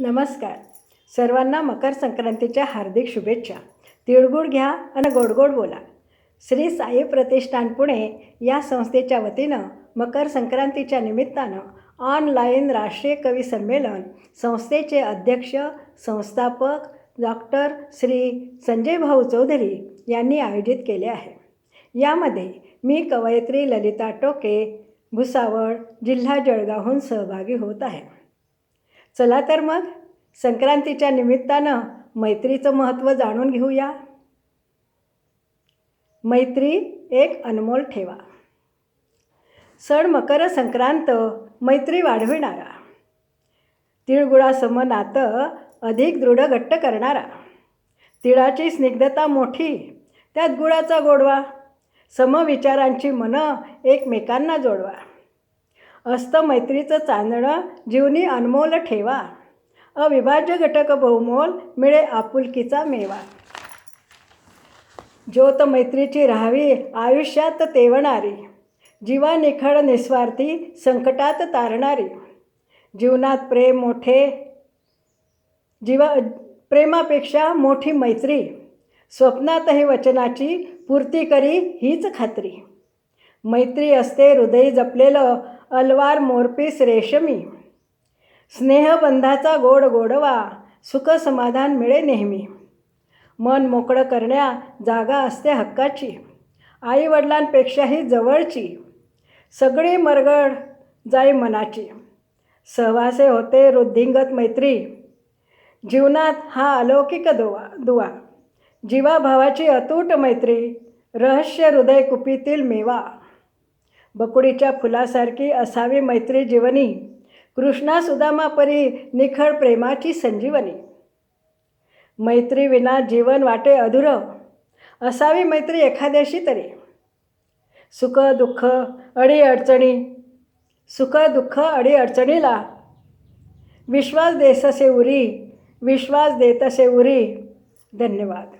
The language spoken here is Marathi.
नमस्कार. सर्वांना मकर संक्रांतीच्या हार्दिक शुभेच्छा. तिळगुळ घ्या आणि गोडगोड बोला. श्री साई प्रतिष्ठान पुणे या संस्थेच्या वतीनं मकर संक्रांतीच्या निमित्तानं ऑनलाईन राष्ट्रीय कवी संमेलन संस्थेचे अध्यक्ष संस्थापक डॉक्टर श्री संजय भाऊ चौधरी यांनी आयोजित केले आहे. यामध्ये मी कवयित्री ललिता टोके भुसावळ जिल्हा जळगावहून सहभागी होत आहे. चला तर मग संक्रांतीच्या निमित्तानं मैत्रीचं महत्त्व जाणून घेऊया. मैत्री एक अनमोल ठेवा. सण मकर संक्रांत मैत्री वाढविणारा. तिळगुळासम नातं अधिक दृढ घट्ट करणारा. तिळाची स्निग्धता मोठी त्यात गुळाचा गोडवा. समविचारांची मनं एकमेकांना जोडवा. असतं मैत्रीचं चांदणं जीवनी अनमोल ठेवा. अविभाज्य घटक बहुमोल मिळे आपुलकीचा मेवा. ज्योत मैत्रीची राहावी आयुष्यात तेवणारी. जीवा निखळ निस्वार्थी संकटात तारणारी. जीवनात प्रेम मोठे जीवा प्रेमापेक्षा मोठी मैत्री. स्वप्नातही वचनाची पूर्ती करी हीच खात्री. मैत्री असते हृदयी जपलेलं अलवार मोरपीस रेशमी. स्नेहबंधाचा गोड गोडवा सुख समाधान मिळे नेहमी. मन मोकळं करण्या जागा असते हक्काची. आईवडिलांपेक्षाही जवळची. सगळी मरगड जाई मनाची. सहवासे होते वृद्धिंगत मैत्री. जीवनात हा अलौकिक दुवा दुवा. जीवाभावाची अतूट मैत्री. रहस्य हृदय कुपीतील मेवा. बकुडीच्या फुलासारखी असावी मैत्री जीवनी. कृष्णा सुदामापरी निखळ प्रेमाची संजीवनी. मैत्री विना जीवन वाटे अधुरं असावी मैत्री एखाद्याशी तरी. सुख दुःख अडी अडचणी सुख दुःख अडी अडचणीला विश्वास देससे उरी विश्वास देतसे उरी. धन्यवाद.